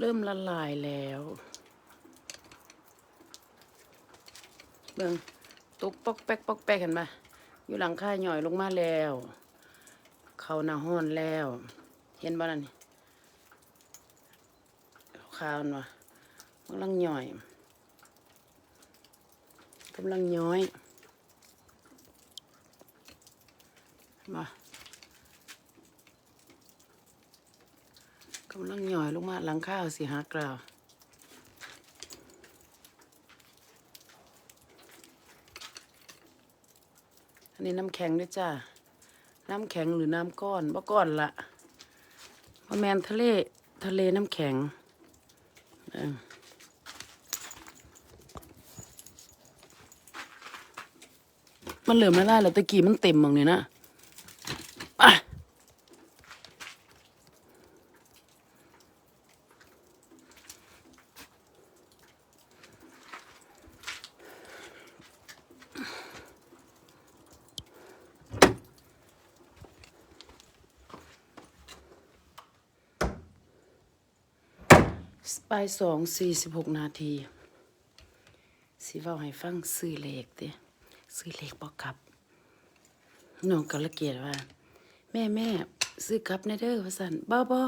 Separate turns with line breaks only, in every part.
เริ่มละลายแล้วเบิ่งตุกปอกแป๊กปอกแป๊กเห็นปะอยู่หลังค่าหย่อยลงมาแล้ว เขาหน้าห้อนแล้ว เห็นบ่นั่นนี่ขาวน่ะกำลังหย่อยกำลังย้อยมา กำลังหย่อยลงมาหลังข้าวสิหากล่าวอันนี้น้ำแข็งด้วยจ้า น้ำแข็งหรือน้ำก้อนบ่ก้อนละมาแมนทะเล ทะเลน้ำแข็งมันเหลือไม่ได้แล้วตะกี้มันเต็มมองนี่นะไป ไปสองสี่สิบหกนาทีสิเว้าให้ฟังซื้อเลขเด้ซื้อเลขบอกกลับน้องก็ละเกียดว่า แม่แม่ซื้อกลับในเด้อว่าสันบ่บ่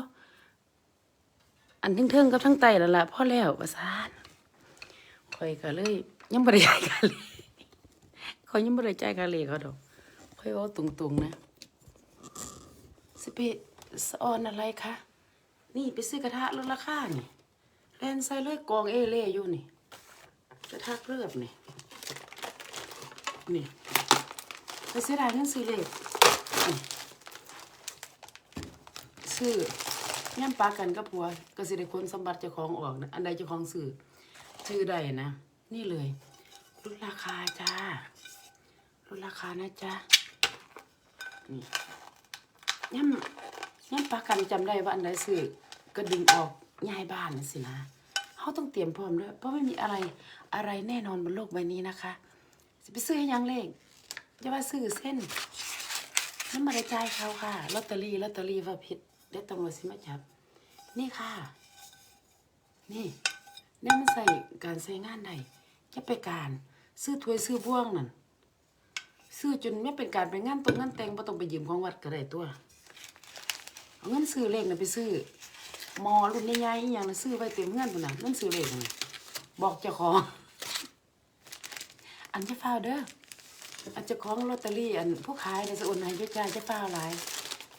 อันเทิงๆกับทั้งไตแล้วล่ะพ่อแล้วว่าสันข่อยก็เลย ยังบ่ได้จ่ายค่าเลขข่อยยังบ่ได้จ่ายค่าเลขเขาดอกข่อยเว้าตรงๆนะสิไปสออนอะไรคะนี่ไปซื้อกระทะลดราคานี่ แลนใส่เลยกองเอเล่อยู่นี่กระทะเลือบนี่นี่ไปเสียดายเงินซื้อเล่ซื้อย่ำปลากันกับผัวก็สิได้คนสมบัติเจ้าของออกนะอันใดเจ้าของซื้อชื่อใดนะ นี่เลยลดราคาจ้าลดราคานะจ๊ะนี่ย่ำย่ำปลากันจำได้ว่าอันใดซื้อก็ดึงออก ย้ายบ้านน่ะสินะเขาต้องเตรียมพร้อมด้วยเพราะไม่มีอะไรอะไรแน่นอนบนโลกใบนี้นะคะจะไปซื้อให้ยังเลขจะว่าซื้อเส้นนั่นมาได้จ่ายเขาค่ะลอตเตอรี่ลอตเตอรี่ว่าผิดเดี๋ยวตำรวจสิมาจับ นี่ค่ะ นี่นี่มันใส่การใส่งานใดจะไปการ ซื้อถ้วยซื้อบ่วงนั่นซื้อจนไม่เป็นการไปงานตรงงานแต่งบ่ต้องไปยืมของวัดก็ได้ตัว เอาเงินซื้อเลขน่ะไปซื้อ หมอรุ่นใหญ่ๆอหย่างน่ะซื้อไว้เต็มเงินพุ่นน่ะเงินซื้อเลขน่ะบอกเจ้าของ อันจะฟ้าวเด้ออันเจะของลอตเตอรี่อันผู้ขายในสอุนให้ด้วยใจจะฟ้าวหลาย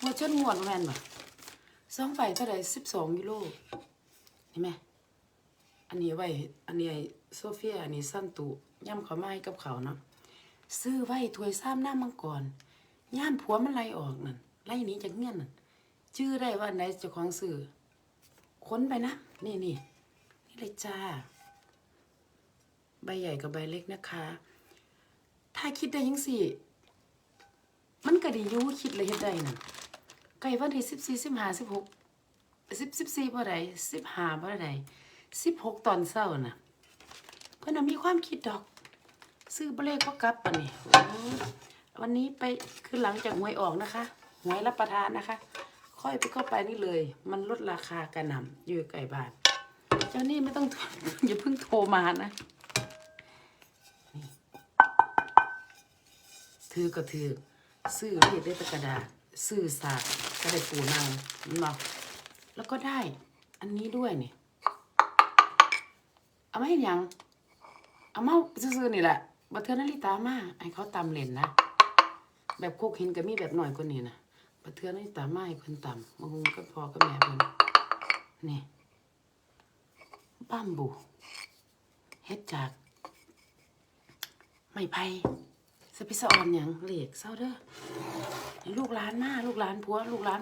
งวดชนงวดแม่นบ่สองใบเท่าไหร่สิบสองกิโลเห็นไหมอันนี้ไว้ อันนี้ไอ้โซเฟีย อันนี้สั้นตุย่ำเขามาให้กับเขาเนาะ ซื้อไว้ถวยซ้ำหน้ามังกร ย่ามผัวมันไล่ออกนั่น ไล่หนีจากเงี้ยนนั่น ชื่อได้ว่าอันไหนเจ้าของซื้อ ค้นไปนะ นี่นี่นี่เลยจ้า ใบใหญ่กับใบเล็กนะคะ ถ้าคิดได้ยังสี่ มันก็ดีอยู่คิดเลยเฮ็ดได้นั่นไก่วันที่สิบสี่สิบห้าสิบหกสิบสิบสี่บ่ได้สิบห้าบ่ได้สิบหกตอนเช้าน่ะเพิ่นน่ะมีความคิดดอก ซื้อบเลขบ่กลับปะนี่วันนี้ไปคือหลังจากหวยออกนะคะหวยรับประทานนะคะ ค่อยไปเข้าไปนี่เลย มันลดราคากระหน่ำอยู่ไก่บาทเจ้านี่ไม่ต้องอย่าเพิ่งโทรมานะถือก็ถือซื้อเรียกได้ตะกระดาษซื้อสากก็ได้ปูนางเนาะแล้วก็ได้ อันนี้ด้วยนี่เอามาเห็นยังเอามาซื้อๆนี่แหละบัเทือนาฬิตามาให้เขาตำเล่นนะ แบบโคกห็นก็มีแบบหน่อยกว่านี้นะ บัเทือนาฬิตามาให้เพิ่นต่ำมาหุงก็พอก็แม่เพิ่นนี่บ้ามบูเฮ็ดจากไม้ไผ่สปิสะออนหยังเหล็กเศร้าเด้อลูกหลานมาลูกหลานผัวลูกหลาน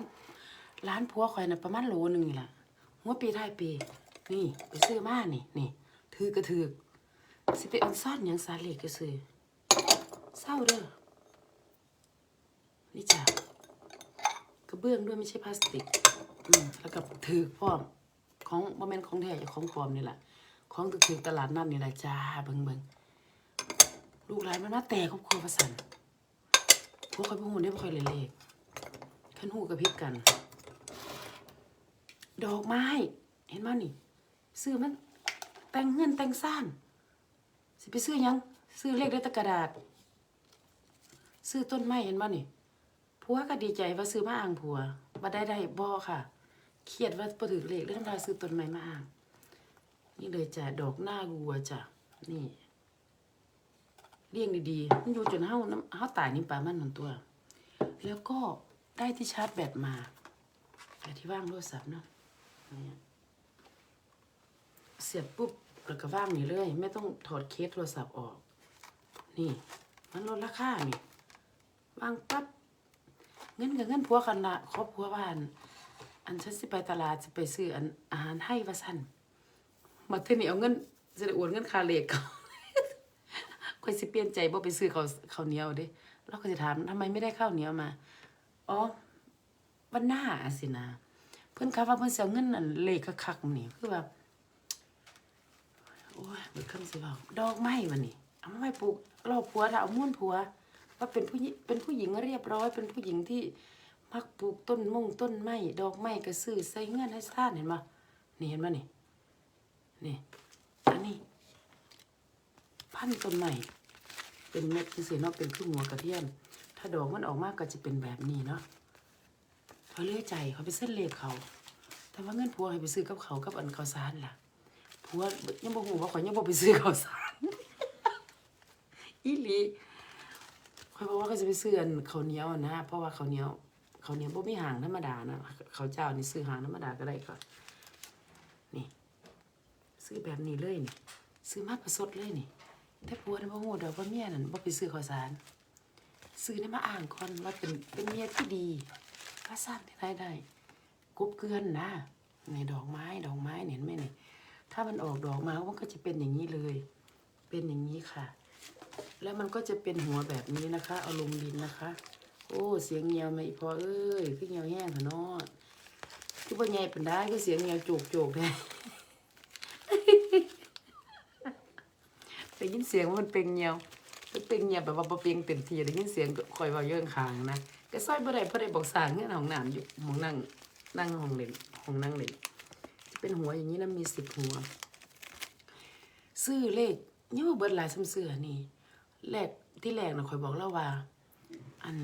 หลานผัวข่อยน่ะประมาณโลหนึ่งนี่ล่ะหัวปีท้ายปี นี่ไปซื้อมานี่นี่ถือกระถือสิไปเออนซ่อนหยังสาเหล็กก็ซื้อเศร้าเด้อนี่จ้ะ ระเบื้องด้วยไม่ใช่พลาสติก อืมแล้วก็ถือพร้อมของบ่แม่นของแท้ของปลอมนี่แหละของถือตลาดนั่นนี่แหละจ้าเบิ่งเบิ่งลูกหลานมันมาแต่ครอบครัวประสันพวกคอยพวกหุ่นได้บ่ค่อยเลยเลขขันหูกับพริบกัน ดอกไม้ เห็นบ่นี่ ซื้อมัน แต่งเงินแต่งซ่านสิไปซื้อยัง ซื้อเลขได้ตะกระดาษ ซื้อต้นไม้เห็นบ่นี่ ผัวก็ดีใจว่าซื้อมาอ่างผัวบ่ได้ได้บ่ค่ะ เครียดว่าบ่ถึกเลขเลยทำลาซื้อต้นไม้มาอ่างนี่เลยจ้ะดอกหน้าวัวจ้ะนี่เลี้ยงดีๆ มันอยู่จนเฮาน้ำเฮาตายนี่ปลามันหนตัว แล้วก็ได้ที่ชาร์จแบตมาแต่ที่ว่างโทรศัพท์เนาะเสียบปุ๊บแล้วก็ว่างนี่เลย ไม่ต้องถอดเคสโทรศัพท์ออก นี่ มันลดราคานี่วางปั๊บ เงินกับเงินผัวกันละครอบครัวบ้าน อันฉันสิไปตลาดสิไปซื้ออันอาหารให้ว่าสั่นมาเทอนี่เอาเงินจะได้โอนเงินคาเลกเขาค่อยสิเปลี่ยนใจบ่ไปซื้อข้าวข้าวเหนียวเด้เราก็จะถามทำไมไม่ได้ข้าวเหนียวมาอ๋อวันหน้าสินะเพิ่อนคาว่าเพิ่อนสิเอาเงินนั่นเลขคักๆนี่คือแบบโอ้ยเบิดคำสิเว้าดอกไม้มันนี่เอาไว้ปลูกเรอบผัวถ้าเอาม่วนผัว ว่าเป็นผู้หญิงเป็นผู้หญิงเรียบร้อย เป็นผู้หญิงที่มักปลูกต้นมงต้นไม้ดอกไม้ก็ซื้อใส่เงินให้ซ่านเห็นบ่นี่เห็นบ่นี่นี่อันนี้พันต้นใหม่เป็นเม็ดที่สีเนาะเป็นครึ่งหัวกระเทียม ถ้าดอกมันออกมากก็จะเป็นแบบนี้เนาะเขาเลื่อใจเขาไปเส้นเลขเขา แต่ว่าเงินผัวให้ไปซื้อกับเขากับอันข้าวสารล่ะผัวยังบอกหูว่าขอยยังบอกไปซื้อข้าวสารอีหลี คอยบอกว่าก็จะไปซื้ออันข้าวเหนียวอะนะเพราะว่าข้าวเหนียวข้าวเหนียวบ่มีหางธรรมดานะข้าวเจ้านี่ซื้อหางธรรมดาก็ได้ก็นี่ ซื้อแบบนี้เลยนี่ ซื้อมาประสดเลยนี่แต่ผัวนี่บ่ฮู้ดอกว่าเมียนั่นบ่ไปซื้อข้าวสาร ซื้อนี่มาอ่างก่อนว่าเป็นเป็นเมียที่ดีก็สร้างได้ได้กบเกลือนนะในดอกไม้ดอกไม้เนี่ยเห็นไหมนี่ถ้ามันออกดอกมามันก็จะเป็นอย่างนี้เลย เป็นอย่างนี้ค่ะ แล้วมันก็จะเป็นหัวแบบนี้นะคะ เอาลงดินนะคะ โอ้เสียงเงียวมาอีพอเอ้ยคือเงียวแห้งเถอะนาะคือบ่ใหญ่ปานใดคือเสียงเงียวโจกโจกๆแท้ได้ยินเสียงมันเป็นเงียวเป็นเงียวแบบว่าเปียงเต็มทีได้ยินเสียงคอยว้าเยื่องคางนะก็ซอยบ่ได้เพราะได้บอกสางเงื่อนห้องน้ำอยู่ห้องนั่งนั่งห้องเล่นห้องนั่งเล่นจะเป็นหัวอย่างนี้นะมีสิบหัว ซื้อเลขยังบ่เบิดหลายซ้ำเสือนี่ แรกที่แรกน่ะคอยบอกแล้วว่า อัน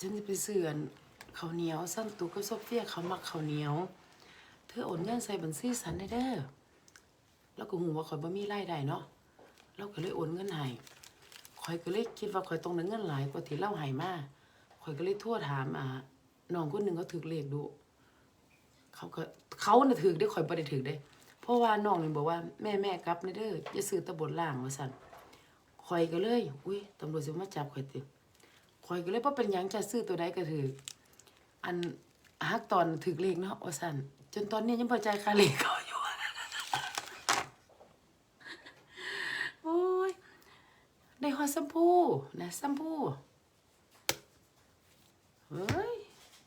ฉันจะไปซื้ออันข้าเหนียวสั้นตุกกับโซเฟียเขามักเขาเหนียว เธอโอนเงินใส่บัญชีฉันได้เด้อแล้วก็หูว่าข่อยบ่มีรายได้เนาะเราก็เลยโอนเงินให้ข่อยก็เลยคิดว่าข่อยต้องได้เงินหลายกว่าที่เราให้มาข่อยก็เลยโทรถามอ่าน้องคนหนึ่งเขาถือเลขดู เขาก็เขาน่ะถือได้ข่อยบ่ได้ถือได้ เพราะว่าน้องนี่บอกว่าแม่แม่กลับนี่เด้ออย่าซื้อตะบนล่างว่าซั่น ข่อยก็เลย อุ้ยตำรวจสิมาจับข่อยติข่อยก็เลยบ่เป็นหยังจะซื้อตัวใดก็ถืออันฮักตอนถึกเลขเนาะว่าซั่นจนตอนนี้ยังบ่จ่ายค่าเลขเขาอยู่ โอ้ยได้ฮอดแซัมพูนะแซัมพูเฮ้ย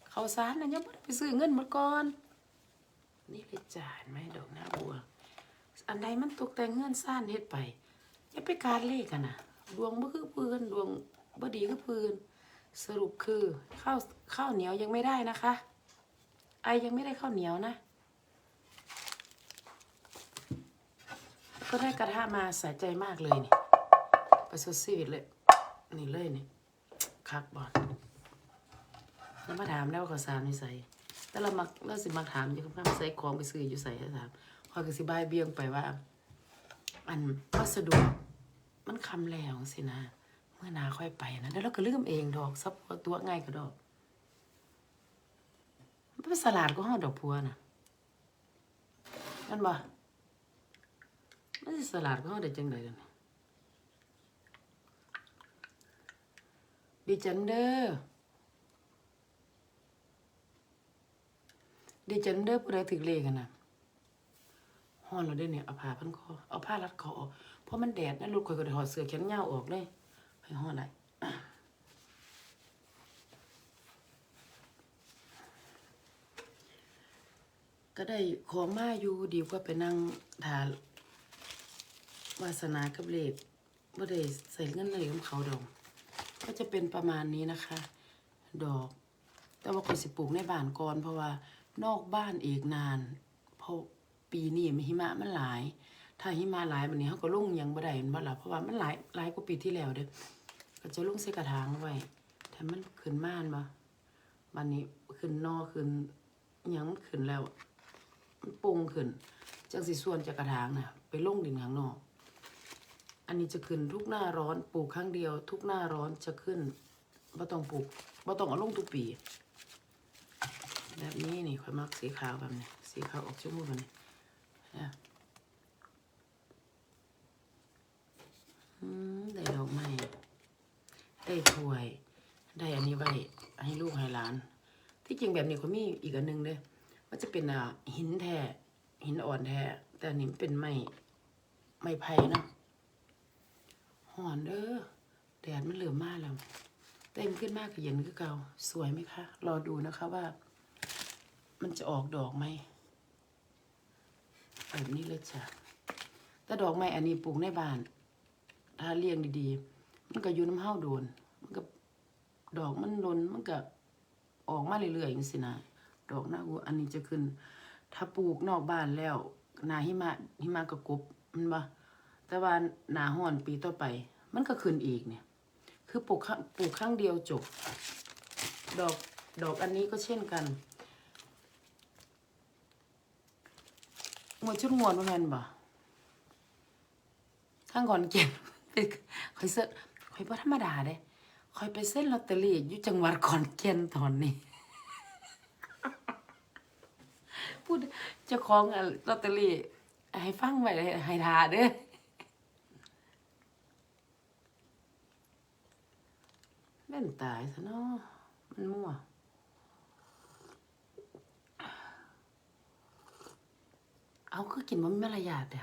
เขาสารนะยังบ่ได้ไปซื้อเงินหมดก่อน นี่เลยจานไหมดอกหน้าบัว อันใดมันตกแต่งเงื่อนซ่านเฮ็ดไป อย่าไปการเลขกันนะดวงบ่คือปืนดวงบ่ดีคือปืนสรุปคือข้าวข้าวเหนียวยังไม่ได้นะคะ ไอยังไม่ได้ข้าวเหนียวนะ ก็ได้กระทะมาใส่ใจมากเลยนี่ประสดชีวิตเลย นี่เลยนี่คักบอลแล้วมาถามแล้วาเขาวสารไม่ใส่แต่เรามักเราสิมักถามอยู่ครับใส่ของไปซื้ออยู่ใส่ถามคอยก็สิบายเบี่ยงไปว่า อันวัสดุ มันคำแล้วสินะ เมื่อนาค่อยไปนะแล้วเราก็ลืมเองดอกซับตัวง่ายก็ดอกมันเป็นสลัดก็ห่อดอกพัวนะนั่นบ่มันสิสลัดก็ห่อได้จังไดกันดีจังเด้อดีจังเด้อผู้ใดถึกเลขกันนะห่อเราได้เนี่ยเอาผ้าพันคอเอาผ้ารัดคอออก เพราะมันแดดนะลูกคอยก็ได้ถอดเสื้อแขนยาวออกเลยให้ห่อได้ก็ได้ของมาอยู่ดีกว่าไปนั่งทานวาสนากับเลขบ่ได้ใส่เงินเลยของเขาดอกก็จะเป็นประมาณนี้นะคะ ดอก แต่ว่าคอยสิปลูกในบ้านก่อนเพราะว่านอกบ้านอีกนาน เพราะปีนี้มหิมะมันหลาย ถ้าหิมะหลายบัดนี้เขาก็ลงยังบ่ได้แมันบ่ล่ะเพราะว่ามันหลายหลายกว่าปีที่แล้วเด้อก็จะลงใส่กระถางไว้ถ้ามันขึ้นม่านบ่บัดนี้ขึ้นนอขึ้นยังมันขึ้นแล้วมันปรุงขึ้นจังสิส่วนจากกระถางน่ะ ไปลงดินข้างนอก อันนี้จะขึ้นทุกหน้าร้อนปลูกครั้งเดียว ทุกหน้าร้อนจะขึ้นบ่ต้องปลูกบ่ต้องเอาลงทุกปี แบบนี้นี่ค่อยมักสีขาวแบบนี้สีขาวออกชมพูแบบนี้นะอืม ได้ดอกไม้ได้ถ้วย ได้อันนี้ไว้ให้ลูกให้หลาน ที่จริงแบบนี้เขามีอีกอันหนึงเด้อมันจะเป็นอะหินแท้หินอ่อนแท้แต่อันนี้เป็นไม้ไม้ไผ่เนาะหอนเด้อแดดมันเหลือมากแล้วเต็มขึ้นมากกับเย็นคือเก่าสวยไหมคะ รอดูนะคะว่า มันจะออกดอกไหมแบบนี้เลยจ้ะแต่ดอกไม้อันนี้ปลูกในบ้าน ถ้าเลี้ยงดีๆ มันก็อยู่น้ำเห้าโดน มันก็ดอกมันลนมันก็ออกมาเรื่อยๆอย่างสินะดอกหน้าวัวอันนี้จะขึ้น ถ้าปลูกนอกบ้านแล้วนาหิมะหิมะก็กบมันบ่แต่ว่าหนาห้อนปีต่อไป มันก็ขึ้นอีกเนี่ย คือปลูกครั้งปลูกครั้งเดียวจบ ดอกดอกอันนี้ก็เช่นกันงวดชุดงวดว่าแมนบ่ข้างก่อนเก็บ คอยเสื้อคอยบ่ธรรมดาเด้คอยไปเส้นลอตเตอรี่อยู่จังหวัดขอนแก่นตอนนี้ พูดเจ้าของลอตเตอรี่ให้ฟังไว้ให้ให้ทาเด้อแม่นตายซะเนาะมันมั่วเอาคือกินมันมีมารยาทแต่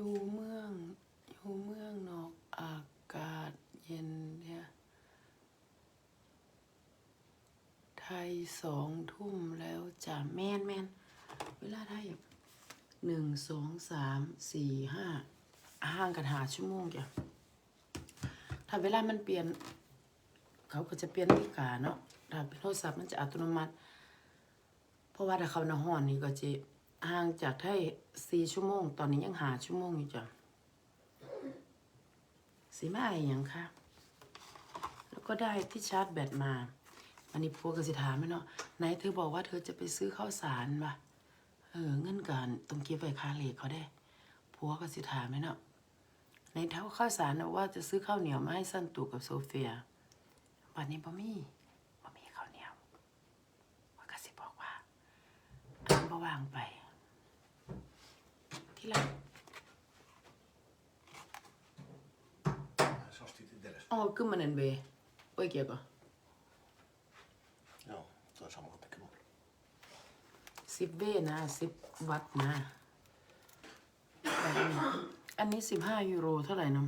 อยู่เมือง อยู่เมืองนอกอากาศเย็นเนี่ย ไทยสองทุ่มแล้วจ้ะแมนแมนเวลาไทยหนึ่งสองสามสี่ห้าห่างกันหาชั่วโมงจ้ะถ้าเวลามันเปลี่ยน เขาก็จะเปลี่ยนนาฬิกาเนาะถ้าเป็นโทรศัพท์มันจะอัตโนมัติ เพราะว่าถ้าเขาหน้าห้อนนี่ก็จะ ห่างจากไทยสี่ชั่วโมง ตอนนี้ยังหาชั่วโมงอยู่จ้ะสีมาอะไรอย่างค่ะ แล้วก็ได้ที่ชาร์จแบตมา อันนี้พวกกสิถามไหมเนาะไหนเธอบอกว่าเธอจะไปซื้อข้าวสารป่ะเออเงินการต้องเก็บไว้คาเลกเขาได้ผัวกสิถามไหมเนาะในเท้าข้าวสารนะว่าจะซื้อข้าวเหนียวมาให้สั้นตู่กับโซเฟียวันนี้บ่มีบ่มีข้าวเหนียวว่ากสิบอกว่าอันบ่วางไป ที่หลัง
Zoals dit in Dennis.
อ๋อคือมันนั นเบโอ้ยเกี่ยวกับ
Ja, dat is allemaal gepikken op.
สิบเบนะสิบวัตต์นะแบบนี้อันนี้สิบห้ายูโรเท่าไหร่นะ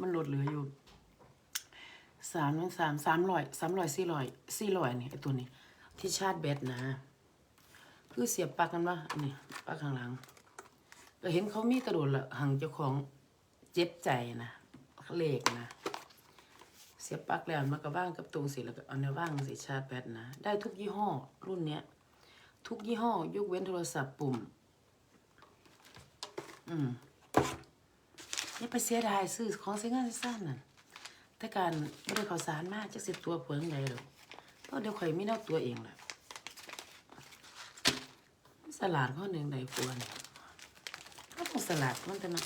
มันลดเหลืออยู่สามสามสามร้อยสามร้อยสี่ร้อยสี่ร้อยนี่ไอตัวนี้ ที่ชาร์จแบตนะ คือเสียบปลั๊กกันวะอันนี้ปลั๊กข้างหลัง ก็เห็นเขามีกระโดดละหังเจ้าของเจ็บใจนะเลขนะ เสียบปลั๊กแล้วมันก็ว่างกับตรงสิแล้วก็เอาเนว่างสิชาร์จแบตนะ ได้ทุกยี่ห้อรุ่นเนี้ย ทุกยี่ห้อยกเว้นโทรศัพท์ปุ่ม อืมอย่ไปเสียดายซื้อของใช้งานสั้นน่ะแต่การไม่ได้ข่าวสารมากจะสิบตัวเผื่อไงหรอกก็เดี๋ยวข่อยไม่เน่าตัวเองแหละสลัดข้อหนึ่งใดควร สลัดมันแต่นะ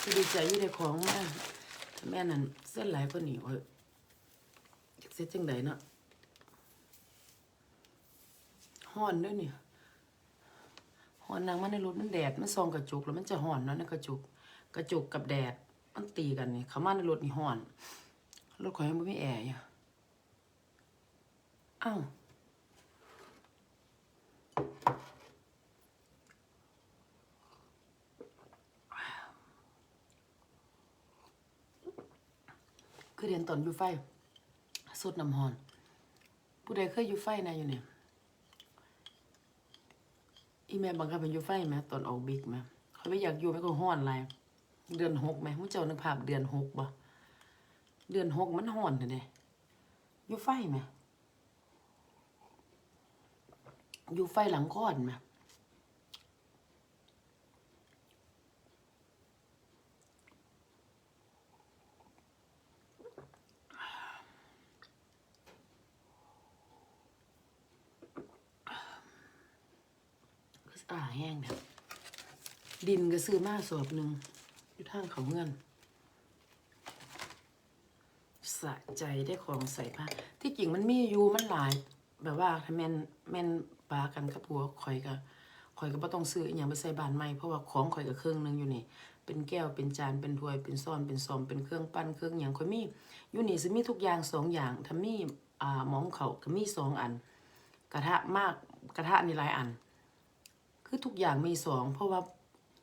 คือดีใจอยู่ในของมากถ้าแม่นั่นเส้นหลายก็หนีเอ้ยจักเสียจังใดเนาะห่อนด้วยเนี่ยห่อนนางมันในรถมันแดดมันซองกระจุกแล้วมันจะห่อนเนาะในกระจุกกระจุกกับแดดมันตีกันเนี่เขามาในรถนี่ห่อนรถข่อยยังไม่แอร์อยู่อ้าว คือเรียนตอนอยู่ไฟสุดน้ำหอน ผู้ใดเคยอยู่ไฟนะอยู่เนี่ยอีแม่บังคับเป็นอยู่ไฟไหมตอนออกบิ๊กไหมเขาไม่อยากอยู่ไม่ก็ห้อนอะไรเดือนหกไหมมุ้เจ้านึกภาพเดือนหกบ่เดือนหกมันหอนเลยเด้อยู่ไฟไหมอยู่ไฟหลังก้อนไหม อ่าแห้งเนี่ยดินก็ซื้อมาสอบหนึ่งอยู่ทางเขาเงื่อนสะใจได้ของใส่ผ้าที่จริงมันมีอยู่มันหลาย แบบว่าถ้าแม่นแม่นปลากันกับผัวข่อยก็ข่อยก็บ่ต้องซื้ออย่างไปใส่บานใหม่เพราะว่าของข่อยก็เครื่องหนึงอยู่นี่ เป็นแก้วเป็นจานเป็นถ้วยเป็นซ้อนเป็นซอมเป็นเครื่องปั้นเครื่องหยังข่อยมีอยู่นี่สิมีทุกอย่างสองอย่างถ้ามีอ่าหมองเขาก็มีสองอัน กระทะมากกระทะนี่หลายอัน คือทุกอย่างมีสองเพราะว่า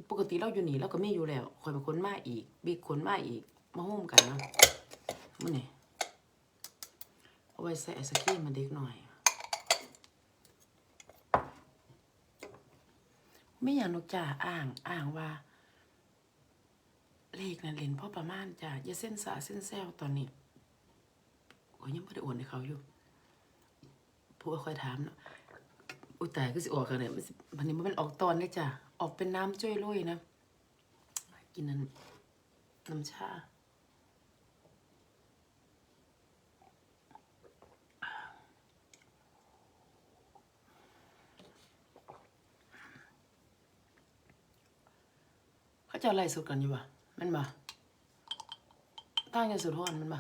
ปกติเราอยู่นี่เราก็ไมีอยู่แล้วข่อยเป็นคนมาอีกบิ๊กคนมาอีก มาห่มกันนะมันนี่เอาไว้ใส่ไอศครีมมันเด็กหน่อย ไม่อย่างนกจ่าอ่างอ่างว่า เลขนั่นเล่นพ่อประมาณจ้ะอย่าเส้นสาเส้นแซวตอนนี้โอ้ยยังไม่ได้โอนให้เขาอยู่ ผู้ว่อยถามเนาะ อุ้ยตายก็สิออกกันเนี่ยมันสิมันนี้มันเป็นออกตอนเลยจ้ะ ออกเป็นน้ำจ้อยลุยนะ กินน้ำน้ำชาเขาจะอะไรสุดกันอยู่วะมันบ่ตั้งยังสุดห้อนมันบ่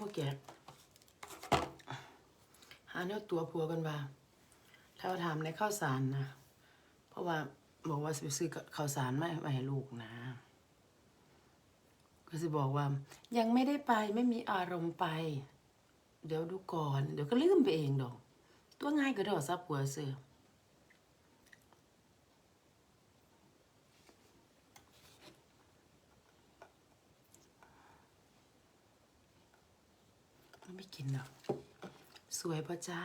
บ่แกหาเนื้อตัวผัวกันว่าถ้าถามในข้าวสารนะ เพราะว่าบอกว่าสิไปซื้อข้าวสารมามาให้ลูกนะ ก็จะบอกว่า ยังไม่ได้ไปไม่มีอารมณ์ไป เดี๋ยวดูก่อน เดี๋ยวก็ลืมไปเองดอก ตัวง่ายก็ดอกซับหัวเสือ ไม่กินหรอกสวยปะจ๊ะ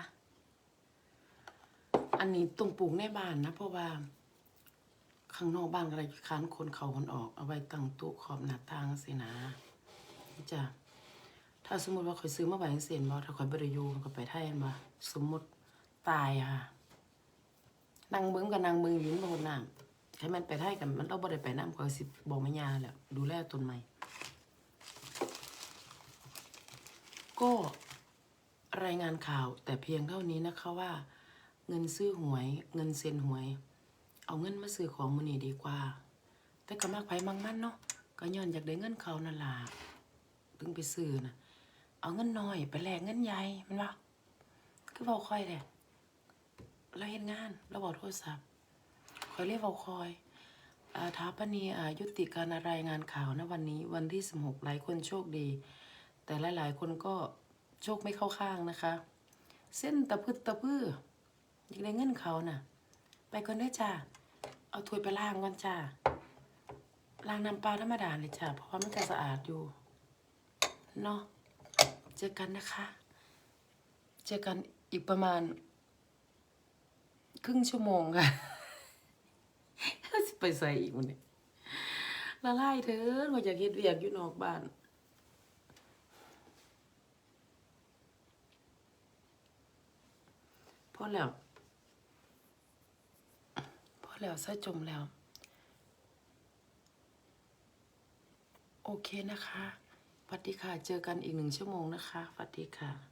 อันนี้ตรงปลูกในบ้านนะ เพราะว่า ข้างนอกบ้านก็เลยค้านคนเขาคนออก เอาไว้ตั้งตู้ขอบหน้าต่างสินะนี่จ้ะถ้าสมมติว่าข่อยซื้อมาไว้จังเสียนบ่ถ้าข่อยบริยูก็ไปไทยม่นบ่สมมติตายค่ะนางเบิ้งกับนางเบิ้งอยืนบนน้ำให้มันไปไทยกันมันเราบ่ได้ไปน้ำข่อยสิบอกแม่ยาแหล้วดูแลต้นไม้ ก็รายงานข่าวแต่เพียงเท่านี้นะคะว่า เงินซื้อหวย เงินเซ็นหวย เอาเงินมาซื้อของมือนี้ดีกว่า แต่ก็มากไผมากมันเนาะก็ย้อนอยากได้เงินเขานั่นล่ะถึงไปซื้อนะเอาเงินน้อยไปแลกเงินใหญ่มันวะคือเว้าคอยแหละเราเฮ็ดงานเราบอกโทรศัพท์คอยเรียกเว้าคอยอาท้าปณีอายุติการรายงานข่าวนะวันนี้วันที่ 16 หลายคนโชคดี แต่หลายๆ คนก็โชคไม่เข้าข้างนะคะ เส้นตะพึดตะพื้ออยากได้เงินเขาน่ะ ไปก่อนเด้จ้าเอาถ้วยไปล้างก่อนจ้าล้างน้ำปลาธรรมดาเลยจ้าเพราะว่ามันก็สะอาดอยู่เนาะเจอกันนะคะ เจอกันอีกประมาณ ครึ่งชั่วโมงค่ะไปใส่อีกมันนี่ละลายเถอะว่าอยากเฮ็ดเวียกอยู่นอกบ้าน อแล้วพอแล้วใส่จมแล้ว โอเคนะคะสวัสดีค่ะ เจอกันอีกหนึ่งชั่วโมงนะคะสวัสดีค่ะ